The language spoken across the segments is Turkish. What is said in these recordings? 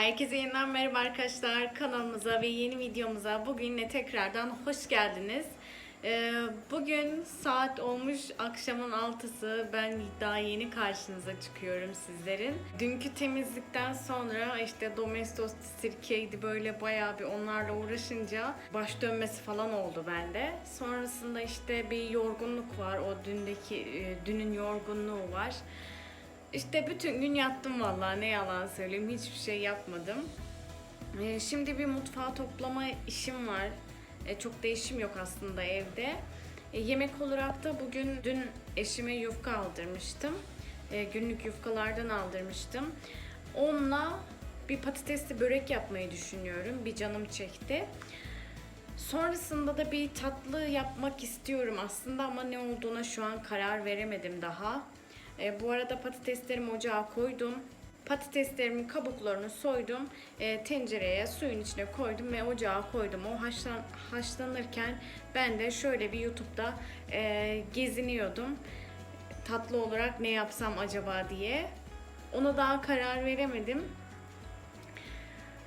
Herkese yeniden merhaba arkadaşlar kanalımıza ve yeni videomuza bugün yine tekrardan hoş geldiniz. Ee, bugün saat olmuş akşamın altısı ben daha yeni karşınıza çıkıyorum sizlerin. Dünkü temizlikten sonra işte domestos sirkeydi böyle bayağı bir onlarla uğraşınca baş dönmesi falan oldu bende. Sonrasında işte bir yorgunluk var o dündeki e, dünün yorgunluğu var. İşte bütün gün yattım vallahi ne yalan söyleyeyim hiçbir şey yapmadım. Ee, şimdi bir mutfağı toplama işim var. Ee, çok değişim yok aslında evde. Ee, yemek olarak da bugün dün eşime yufka aldırmıştım. Günlük yufkalardan aldırmıştım. Onunla bir patatesli börek yapmayı düşünüyorum. Bir canım çekti. Sonrasında da bir tatlı yapmak istiyorum aslında ama ne olduğuna şu an karar veremedim daha. E, bu arada patateslerimi ocağa koydum. Patateslerimin kabuklarını soydum. E, tencereye suyun içine koydum ve ocağa koydum. O haşlan, haşlanırken ben de şöyle bir YouTube'da e, geziniyordum. Tatlı olarak ne yapsam acaba diye. Ona daha karar veremedim.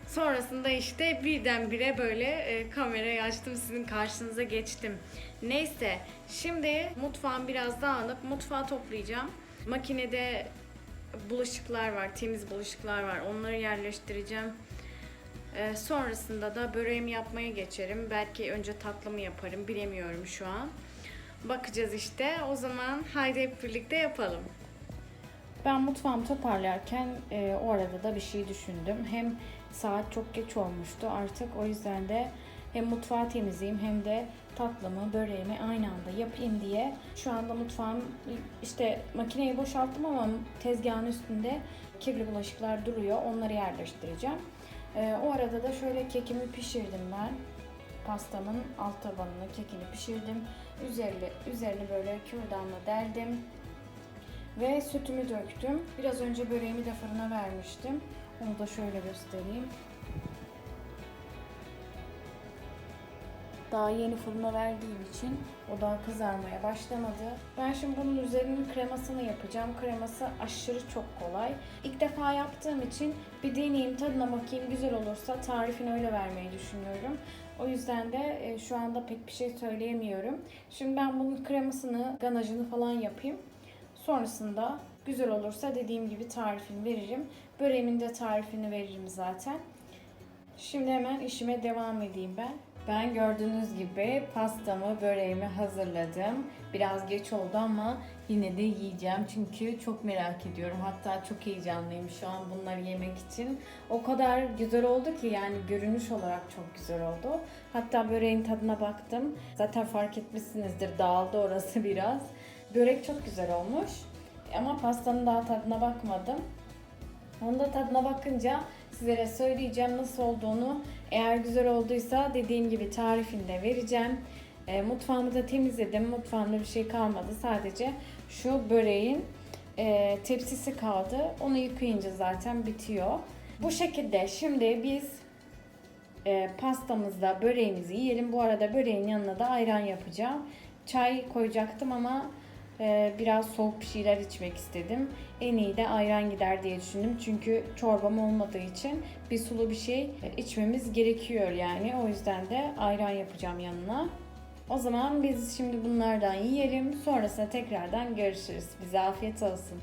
Sonrasında işte birdenbire böyle e, kamerayı açtım sizin karşınıza geçtim. Neyse şimdi mutfağım biraz dağınık. Mutfağı toplayacağım. Makinede bulaşıklar var, temiz bulaşıklar var. Onları yerleştireceğim. E, sonrasında da böreğimi yapmaya geçerim. Belki önce tatlımı yaparım. Bilemiyorum şu an. Bakacağız işte. O zaman haydi hep birlikte yapalım. Ben mutfağımı toparlarken e, o arada da bir şey düşündüm. Hem saat çok geç olmuştu artık o yüzden de hem mutfağı temizleyeyim hem de tatlımı, böreğimi aynı anda yapayım diye şu anda mutfağım işte makineyi boşalttım ama tezgahın üstünde kirli bulaşıklar duruyor. Onları yerleştireceğim. E, o arada da şöyle kekimi pişirdim ben. Pastamın alt tabanını, kekini pişirdim. Üzerine, üzerine böyle kürdanla deldim. Ve sütümü döktüm. Biraz önce böreğimi de fırına vermiştim. Onu da şöyle göstereyim. Daha yeni fırına verdiğim için o daha kızarmaya başlamadı. Ben şimdi bunun üzerinin kremasını yapacağım. Kreması aşırı çok kolay. İlk defa yaptığım için bir deneyeyim, tadına bakayım. Güzel olursa tarifini öyle vermeyi düşünüyorum. O yüzden de e, şu anda pek bir şey söyleyemiyorum. Şimdi ben bunun kremasını, ganajını falan yapayım. Sonrasında güzel olursa dediğim gibi tarifini veririm. Böreğimin de tarifini veririm zaten. Şimdi hemen işime devam edeyim ben. Ben gördüğünüz gibi pastamı, böreğimi hazırladım. Biraz geç oldu ama yine de yiyeceğim çünkü çok merak ediyorum. Hatta çok heyecanlıyım şu an bunları yemek için. O kadar güzel oldu ki yani görünüş olarak çok güzel oldu. Hatta böreğin tadına baktım. Zaten fark etmişsinizdir dağıldı orası biraz. Börek çok güzel olmuş. Ama pastanın daha tadına bakmadım. Onun da tadına bakınca sizlere söyleyeceğim nasıl olduğunu. Eğer güzel olduysa dediğim gibi tarifini de vereceğim. E, mutfağımı da temizledim. Mutfağımda bir şey kalmadı. Sadece şu böreğin e, tepsisi kaldı. Onu yıkayınca zaten bitiyor. Bu şekilde şimdi biz e, pastamızla böreğimizi yiyelim. Bu arada böreğin yanına da ayran yapacağım. Çay koyacaktım ama biraz soğuk bir şeyler içmek istedim. En iyi de ayran gider diye düşündüm. Çünkü çorbam olmadığı için bir sulu bir şey içmemiz gerekiyor yani. O yüzden de ayran yapacağım yanına. O zaman biz şimdi bunlardan yiyelim. Sonrasında tekrardan görüşürüz. Bize afiyet olsun.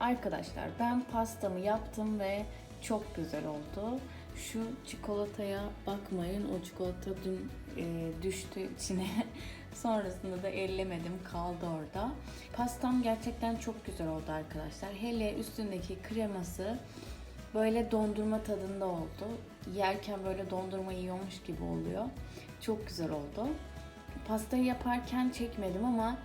Arkadaşlar ben pastamı yaptım ve çok güzel oldu. Şu çikolataya bakmayın. O çikolata dün e, düştü içine. Sonrasında da ellemedim. Kaldı orada. Pastam gerçekten çok güzel oldu arkadaşlar. Hele üstündeki kreması böyle dondurma tadında oldu. Yerken böyle dondurma yiyormuş gibi oluyor. Çok güzel oldu. Pastayı yaparken çekmedim ama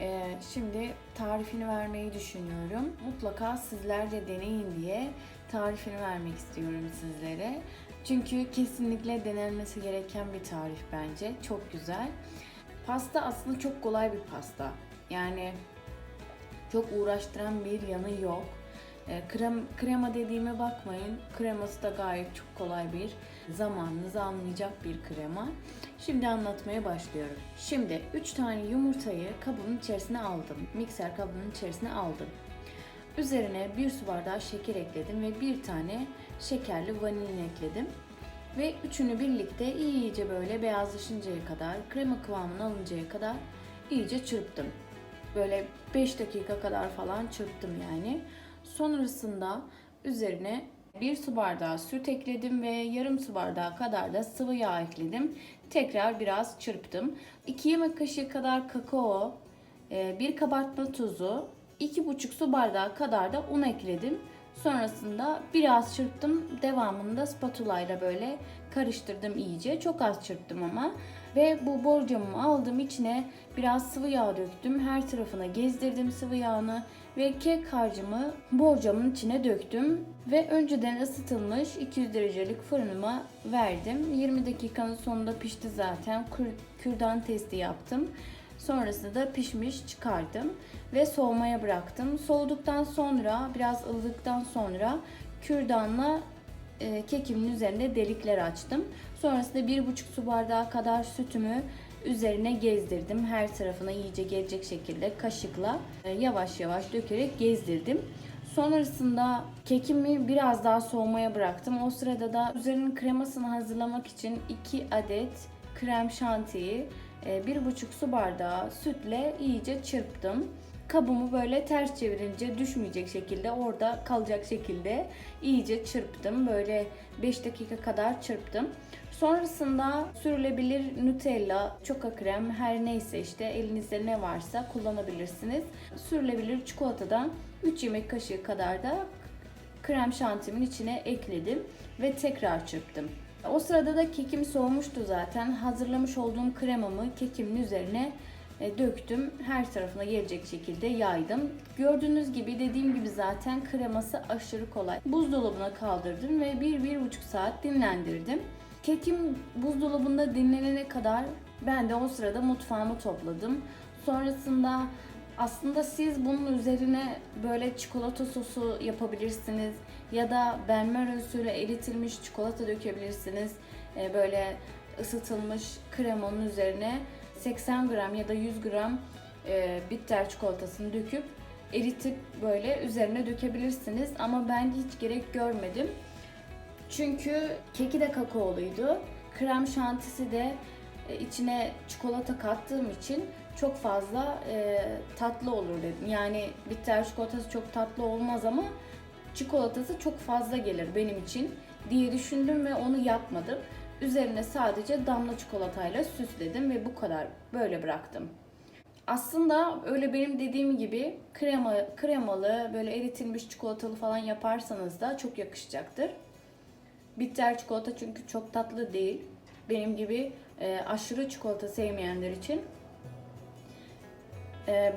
ee, şimdi tarifini vermeyi düşünüyorum. Mutlaka sizler de deneyin diye tarifini vermek istiyorum sizlere. Çünkü kesinlikle denenmesi gereken bir tarif bence. Çok güzel. Pasta aslında çok kolay bir pasta. Yani çok uğraştıran bir yanı yok. E, krem, krema dediğime bakmayın. Kreması da gayet çok kolay bir zamanınızı almayacak bir krema. Şimdi anlatmaya başlıyorum. Şimdi 3 tane yumurtayı kabın içerisine aldım. Mikser kabının içerisine aldım. Üzerine bir su bardağı şeker ekledim ve bir tane şekerli vanilin ekledim. Ve üçünü birlikte iyice böyle beyazlaşıncaya kadar, krema kıvamına alıncaya kadar iyice çırptım. Böyle 5 dakika kadar falan çırptım yani. Sonrasında üzerine bir su bardağı süt ekledim ve yarım su bardağı kadar da sıvı yağ ekledim. Tekrar biraz çırptım. 2 yemek kaşığı kadar kakao, e, bir kabartma tozu, 2,5 su bardağı kadar da un ekledim. Sonrasında biraz çırptım. Devamında spatula ile böyle karıştırdım iyice. Çok az çırptım ama. Ve bu borcamımı aldım içine biraz sıvı yağ döktüm. Her tarafına gezdirdim sıvı yağını ve kek harcımı borcamın içine döktüm ve önceden ısıtılmış 200 derecelik fırınıma verdim. 20 dakikanın sonunda pişti zaten. Kür- Kürdan testi yaptım. Sonrasında da pişmiş çıkardım ve soğumaya bıraktım. Soğuduktan sonra biraz ılıdıktan sonra kürdanla e, kekimin üzerinde delikler açtım. Sonrasında bir buçuk su bardağı kadar sütümü üzerine gezdirdim. Her tarafına iyice gelecek şekilde kaşıkla e, yavaş yavaş dökerek gezdirdim. Sonrasında kekimi biraz daha soğumaya bıraktım. O sırada da üzerinin kremasını hazırlamak için 2 adet krem şantiyi e, bir buçuk su bardağı sütle iyice çırptım. Kabımı böyle ters çevirince düşmeyecek şekilde orada kalacak şekilde iyice çırptım. Böyle 5 dakika kadar çırptım. Sonrasında sürülebilir Nutella, çoka krem her neyse işte elinizde ne varsa kullanabilirsiniz. Sürülebilir çikolatadan 3 yemek kaşığı kadar da krem şantimin içine ekledim ve tekrar çırptım. O sırada da kekim soğumuştu zaten. Hazırlamış olduğum kremamı kekimin üzerine e, döktüm. Her tarafına gelecek şekilde yaydım. Gördüğünüz gibi dediğim gibi zaten kreması aşırı kolay. Buzdolabına kaldırdım ve 1-1,5 saat dinlendirdim. Kekim buzdolabında dinlenene kadar ben de o sırada mutfağımı topladım. Sonrasında aslında siz bunun üzerine böyle çikolata sosu yapabilirsiniz ya da benmer usulü eritilmiş çikolata dökebilirsiniz. Ee, böyle ısıtılmış kremanın üzerine 80 gram ya da 100 gram e, bitter çikolatasını döküp eritip böyle üzerine dökebilirsiniz ama ben hiç gerek görmedim. Çünkü keki de kakaoluydu. Krem şantisi de e, içine çikolata kattığım için çok fazla e, tatlı olur dedim. Yani bitter çikolatası çok tatlı olmaz ama çikolatası çok fazla gelir benim için diye düşündüm ve onu yapmadım. Üzerine sadece damla çikolatayla süsledim ve bu kadar böyle bıraktım. Aslında öyle benim dediğim gibi krema kremalı böyle eritilmiş çikolatalı falan yaparsanız da çok yakışacaktır. Bitter çikolata çünkü çok tatlı değil. Benim gibi e, aşırı çikolata sevmeyenler için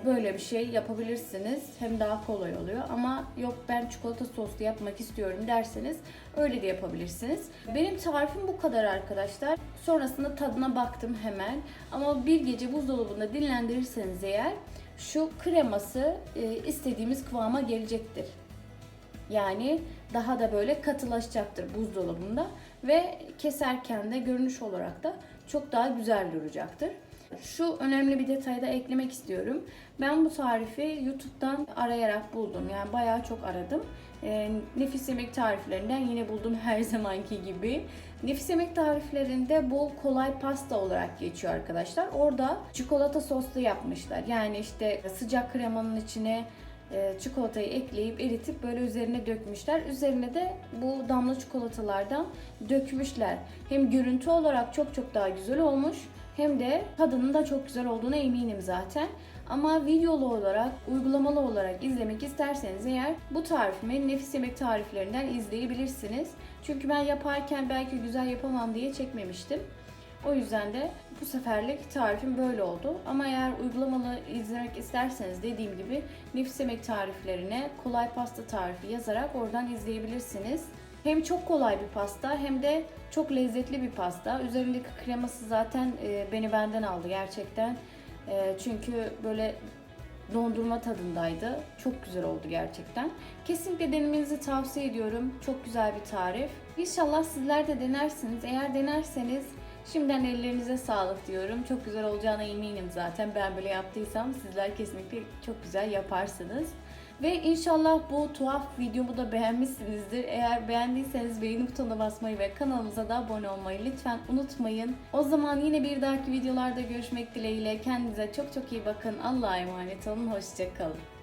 böyle bir şey yapabilirsiniz. Hem daha kolay oluyor ama yok ben çikolata soslu yapmak istiyorum derseniz öyle de yapabilirsiniz. Benim tarifim bu kadar arkadaşlar. Sonrasında tadına baktım hemen. Ama bir gece buzdolabında dinlendirirseniz eğer şu kreması e, istediğimiz kıvama gelecektir. Yani daha da böyle katılaşacaktır buzdolabında ve keserken de görünüş olarak da çok daha güzel duracaktır. Şu önemli bir detayı da eklemek istiyorum. Ben bu tarifi YouTube'dan arayarak buldum. Yani bayağı çok aradım. E, nefis yemek tariflerinden yine buldum her zamanki gibi. Nefis yemek tariflerinde bu kolay pasta olarak geçiyor arkadaşlar. Orada çikolata soslu yapmışlar. Yani işte sıcak kremanın içine e, çikolatayı ekleyip eritip böyle üzerine dökmüşler. Üzerine de bu damla çikolatalardan dökmüşler. Hem görüntü olarak çok çok daha güzel olmuş hem de tadının da çok güzel olduğuna eminim zaten. Ama videolu olarak, uygulamalı olarak izlemek isterseniz eğer bu tarifimi nefis yemek tariflerinden izleyebilirsiniz. Çünkü ben yaparken belki güzel yapamam diye çekmemiştim. O yüzden de bu seferlik tarifim böyle oldu. Ama eğer uygulamalı izlemek isterseniz dediğim gibi nefis yemek tariflerine kolay pasta tarifi yazarak oradan izleyebilirsiniz. Hem çok kolay bir pasta hem de çok lezzetli bir pasta. Üzerindeki kreması zaten e, beni benden aldı gerçekten. E, çünkü böyle dondurma tadındaydı. Çok güzel oldu gerçekten. Kesinlikle denemenizi tavsiye ediyorum. Çok güzel bir tarif. İnşallah sizler de denersiniz. Eğer denerseniz şimdiden ellerinize sağlık diyorum. Çok güzel olacağına eminim zaten. Ben böyle yaptıysam sizler kesinlikle çok güzel yaparsınız. Ve inşallah bu tuhaf videomu da beğenmişsinizdir. Eğer beğendiyseniz beğeni butonuna basmayı ve kanalımıza da abone olmayı lütfen unutmayın. O zaman yine bir dahaki videolarda görüşmek dileğiyle. Kendinize çok çok iyi bakın. Allah'a emanet olun. Hoşçakalın.